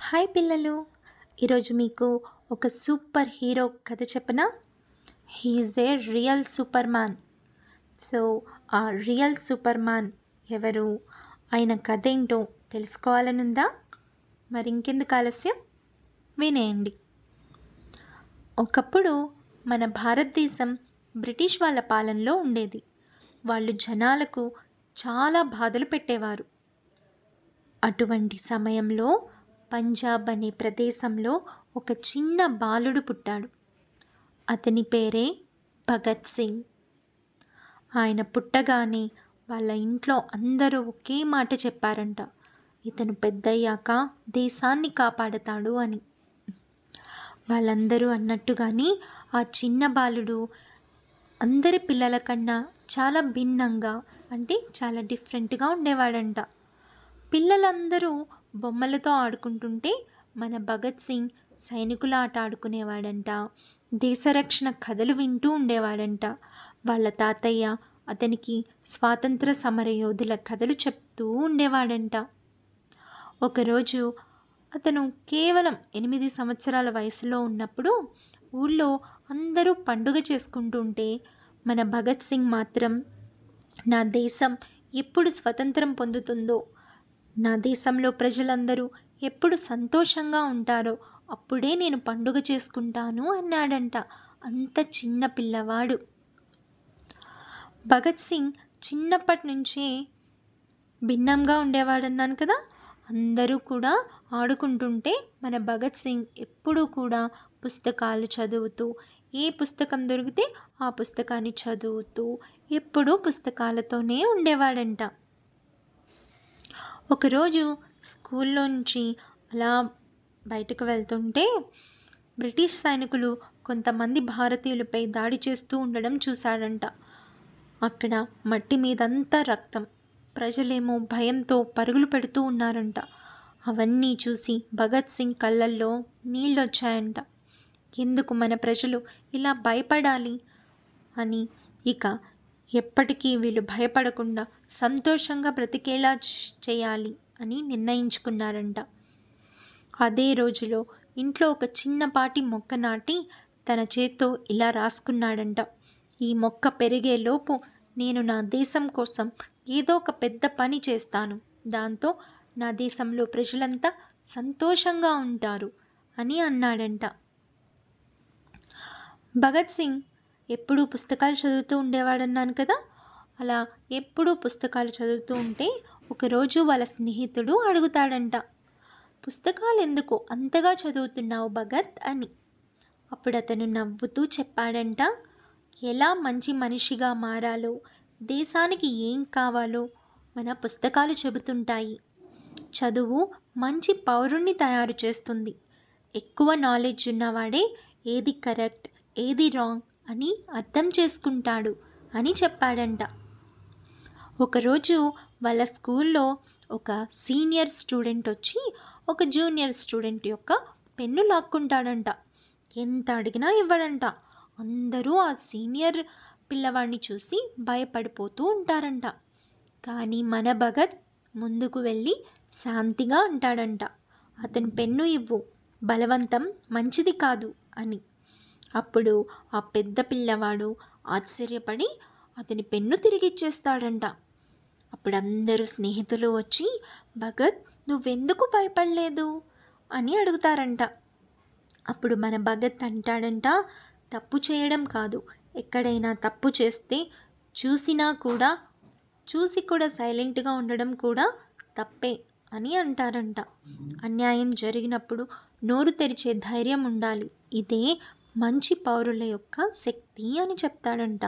Hi పిల్లలు. ఈరోజు మీకు ఒక సూపర్ హీరో కథ చెప్పనా? He is a real super man so ఆ రియల్ సూపర్ మ్యాన్ ఎవరు? ఆయన కథ ఏంటో తెలుసుకోవాలనుందా? మరి ఇంకెందుకు ఆలస్యం? వినేయండి. ఒకప్పుడు మన భారతదేశం బ్రిటిష్ వాళ్ళ పాలనలో ఉండేది. వాళ్ళు జనాలకు చాలా బాధలు పెట్టేవారు. అటువంటి సమయంలో పంజాబ్ అనే ప్రదేశంలో ఒక చిన్న బాలుడు పుట్టాడు. అతని పేరే భగత్ సింగ్. ఆయన పుట్టగానే వాళ్ళ ఇంట్లో అందరూ ఒకే మాట చెప్పారంట. ఇతను పెద్దయ్యాక దేశాన్ని కాపాడతాడు అని. వాళ్ళందరూ అన్నట్టుగానే ఆ చిన్న బాలుడు అందరి పిల్లల కన్నా చాలా భిన్నంగా అంటే చాలా డిఫరెంట్గా ఉండేవాడంట. పిల్లలందరూ బొమ్మలతో ఆడుకుంటుంటే మన భగత్ సింగ్ సైనికుల ఆట ఆడుకునేవాడంట. దేశరక్షణ కథలు వింటూ ఉండేవాడంట. వాళ్ళ తాతయ్య అతనికి స్వాతంత్ర సమర యోధుల కథలు చెప్తూ ఉండేవాడంట. ఒకరోజు అతను కేవలం ఎనిమిది సంవత్సరాల వయసులో ఉన్నప్పుడు ఊళ్ళో అందరూ పండుగ చేసుకుంటుంటే మన భగత్ సింగ్ మాత్రం నా దేశం ఎప్పుడు స్వతంత్రం పొందుతుందో నా దేశంలో ప్రజలందరూ ఎప్పుడు సంతోషంగా ఉంటారో అప్పుడే నేను పండుగ చేసుకుంటాను అన్నాడంట. అంత చిన్న పిల్లవాడు. భగత్ సింగ్ చిన్నప్పటి నుంచే భిన్నంగా ఉండేవాడన్నాను కదా. అందరూ కూడా ఆడుకుంటుంటే మన భగత్ సింగ్ ఎప్పుడూ కూడా పుస్తకాలు చదువుతూ ఏ పుస్తకం దొరికితే ఆ పుస్తకాన్ని చదువుతూ ఎప్పుడూ పుస్తకాలతోనే ఉండేవాడంట. ఒకరోజు స్కూల్లో నుంచి అలా బయటకు వెళ్తుంటే బ్రిటిష్ సైనికులు కొంతమంది భారతీయులపై దాడి చేస్తూ ఉండడం చూశాడంట. అక్కడ మట్టి మీదంతా రక్తం. ప్రజలేమో భయంతో పరుగులు పెడుతూ ఉన్నారంట. అవన్నీ చూసి భగత్ సింగ్ కళ్ళల్లో నీళ్ళొచ్చాయంట. ఎందుకు మన ప్రజలు ఇలా భయపడాలి? అని ఇక ఎప్పటికీ వీళ్ళు భయపడకుండా సంతోషంగా బ్రతికేలా చేయాలి అని నిర్ణయించుకున్నారంట. అదే రోజులో ఇంట్లో ఒక చిన్నపాటి మొక్క నాటి తన చేత్తో ఇలా రాసుకున్నాడంట. ఈ మొక్క పెరిగేలోపు నేను నా దేశం కోసం ఏదో ఒక పెద్ద పని చేస్తాను. దాంతో నా దేశంలో ప్రజలంతా సంతోషంగా ఉంటారు అని అన్నాడంట. భగత్ సింగ్ ఎప్పుడూ పుస్తకాలు చదువుతూ ఉండేవాడన్నాను కదా? అలా ఎప్పుడూ పుస్తకాలు చదువుతూ ఉంటే ఒకరోజు వాళ్ళ స్నేహితుడు అడుగుతాడంట పుస్తకాలు ఎందుకు అంతగా చదువుతున్నావు భగత్? అని. అప్పుడు అతను నవ్వుతూ చెప్పాడంట ఎలా మంచి మనిషిగా మారాలో దేశానికి ఏం కావాలో మన పుస్తకాలు చెబుతుంటాయి. చదువు మంచి పౌరుణ్ణి తయారు చేస్తుంది. ఎక్కువ నాలెడ్జ్ ఉన్నవాడే ఏది కరెక్ట్ ఏది రాంగ్ అని అర్థం చేసుకుంటాడు అని చెప్పాడంట. ఒకరోజు వాళ్ళ స్కూల్లో ఒక సీనియర్ స్టూడెంట్ వచ్చి ఒక జూనియర్ స్టూడెంట్ యొక్క పెన్ను లాక్కుంటాడంట. ఎంత అడిగినా ఇవ్వడంట. అందరూ ఆ సీనియర్ పిల్లవాడిని చూసి భయపడిపోతూ ఉంటారంట. కానీ మన భగత్ ముందుకు వెళ్ళి శాంతిగా అంటాడంట అతను పెన్ను ఇవ్వు. బలవంతం మంచిది కాదు అని. అప్పుడు ఆ పెద్ద పిల్లవాడు ఆశ్చర్యపడి అతని పెన్ను తిరిగిచ్చేస్తాడంట. అప్పుడు అందరూ స్నేహితులు వచ్చి భగత్ నువ్వెందుకు భయపడలేదు? అని అడుగుతారంట. అప్పుడు మన భగత్ అంటాడంట తప్పు చేయడం కాదు. ఎక్కడైనా తప్పు చేస్తే చూసినా కూడా చూసి కూడా సైలెంట్గా ఉండడం కూడా తప్పే అని అంటారంట. అన్యాయం జరిగినప్పుడు నోరు తెరిచే ధైర్యం ఉండాలి. ఇదే మంచి పౌరుల యొక్క శక్తి అని చెప్తాడంట.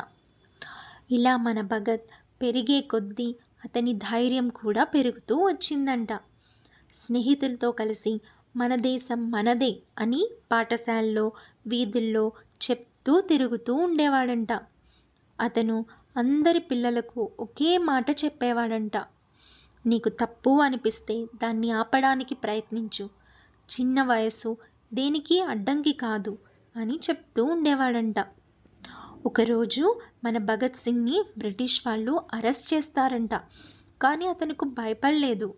ఇలా మన భగత్ పెరిగే కొద్దీ అతని ధైర్యం కూడా పెరుగుతూ వచ్చిందంట. స్నేహితులతో కలిసి మన దేశం మనదే అని పాఠశాలలో వీధుల్లో చెప్తూ తిరుగుతూ ఉండేవాడంట. అతను అందరి పిల్లలకు ఒకే మాట చెప్పేవాడంట. నీకు తప్పు అనిపిస్తే దాన్ని ఆపడానికి ప్రయత్నించు. చిన్న వయసు దేనికి అడ్డంకి కాదు. అని చెప్తూ ఉండేవాడంట. ఒకరోజు మన భగత్ సింగ్ని బ్రిటిష్ వాళ్ళు అరెస్ట్ చేస్తారంట. కానీ అతనికి భయపడలేదు.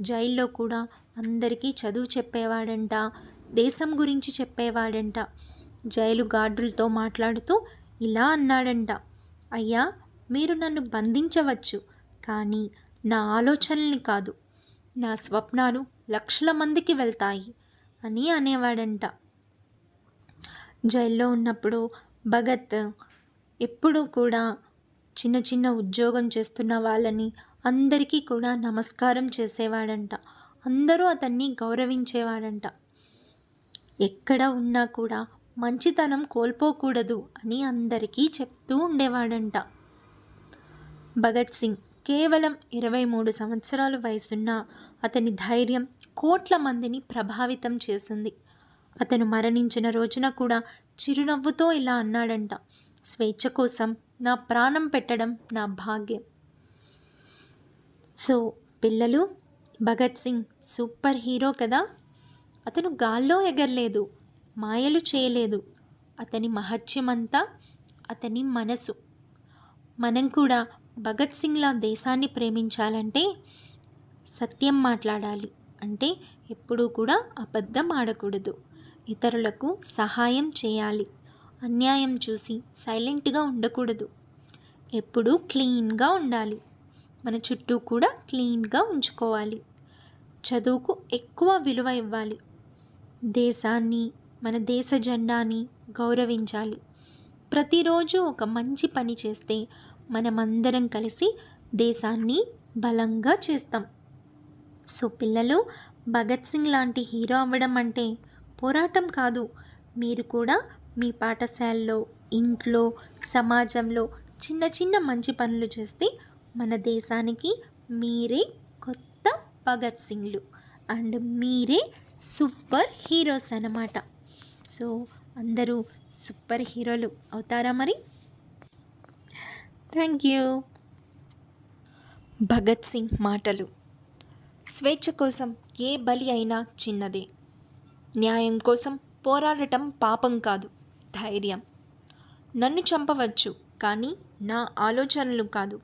జైల్లో కూడా అందరికీ చదువు చెప్పేవాడంట దేశం గురించి చెప్పేవాడంట జైలు గార్డులతో మాట్లాడుతూ ఇలా అన్నాడంట. అయ్యా మీరు నన్ను బంధించవచ్చు కానీ నా ఆలోచనల్ని కాదు. నా స్వప్నాలు లక్షల మందికి వెళ్తాయి అని అనేవాడంట. జైల్లో ఉన్నప్పుడు భగత్ ఎప్పుడూ కూడా చిన్న చిన్న ఉద్యోగం చేస్తున్న వాళ్ళని అందరికీ కూడా నమస్కారం చేసేవాడంట. అందరూ అతన్ని గౌరవించేవాడంట. ఎక్కడ ఉన్నా కూడా మంచితనం కోల్పోకూడదు అని అందరికీ చెప్తూ ఉండేవాడంట. భగత్ సింగ్ కేవలం ఇరవై మూడు సంవత్సరాల వయసున్న అతని ధైర్యం కోట్ల మందిని ప్రభావితం చేసింది. అతను మరణించిన రోజున కూడా చిరునవ్వుతో ఇలా అన్నాడంట స్వేచ్ఛ కోసం నా ప్రాణం పెట్టడం నా భాగ్యం. సో పిల్లలు భగత్ సింగ్ సూపర్ హీరో కదా? అతను గాల్లో ఎగరలేదు మాయలు చేయలేదు. అతని మహత్యమంతా అతని మనసు. మనం కూడా భగత్ సింగ్లా దేశాన్ని ప్రేమించాలంటే సత్యం మాట్లాడాలి. అంటే ఎప్పుడూ కూడా అబద్ధం ఆడకూడదు. ఇతరులకు సహాయం చేయాలి. అన్యాయం చూసి సైలెంట్గా ఉండకూడదు. ఎప్పుడూ క్లీన్గా ఉండాలి. మన చుట్టూ కూడా క్లీన్గా ఉంచుకోవాలి. చదువుకు ఎక్కువ విలువ ఇవ్వాలి. దేశాన్ని మన దేశ జెండాని గౌరవించాలి. ప్రతిరోజు ఒక మంచి పని చేస్తే మనమందరం కలిసి దేశాన్ని బలంగా చేస్తాం. సో పిల్లలు భగత్ సింగ్ లాంటి హీరో అవ్వడం అంటే పోరాటం కాదు. మీరు కూడా మీ పాఠశాలలో ఇంట్లో సమాజంలో చిన్న చిన్న మంచి పనులు చేస్తే మన దేశానికి మీరే కొత్త భగత్ సింగ్లు అండ్ మీరే సూపర్ హీరోస్ అన్నమాట. సో అందరూ సూపర్ హీరోలు అవుతారా మరి? Thank you. భగత్ సింగ్ మాటలు. స్వేచ్ఛ కోసం ఏ బలి అయినా చిన్నదే. న్యాయం కోసం పోరాడటం పాపం కాదు. ధైర్యం. నన్ను చంపవచ్చు కానీ నా ఆలోచనలు కాదు.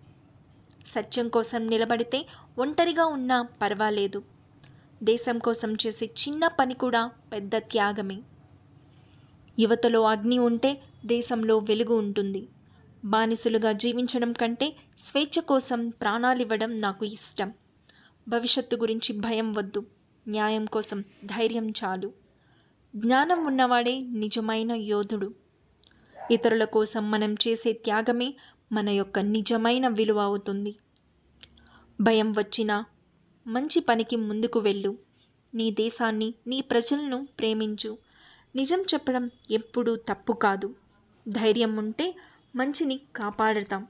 సత్యం కోసం నిలబడితే ఒంటరిగా ఉన్నా పర్వాలేదు. దేశం కోసం చేసే చిన్న పని కూడా పెద్ద త్యాగమే. యువతలో అగ్ని ఉంటే దేశంలో వెలుగు ఉంటుంది. బానిసలుగా జీవించడం కంటే స్వేచ్ఛ కోసం ప్రాణాలివ్వడం నాకు ఇష్టం. భవిష్యత్తు గురించి భయం వద్దు. న్యాయం కోసం ధైర్యం చాలు. జ్ఞానం ఉన్నవాడే నిజమైన యోధుడు. ఇతరుల కోసం మనం చేసే త్యాగమే మన యొక్క నిజమైన విలువ అవుతుంది. భయం వచ్చినా మంచి పనికి ముందుకు వెళ్ళు. నీ దేశాన్ని నీ ప్రజలను ప్రేమించు. నిజం చెప్పడం ఎప్పుడూ తప్పు కాదు. ధైర్యం ఉంటే మంచిని కాపాడతాం.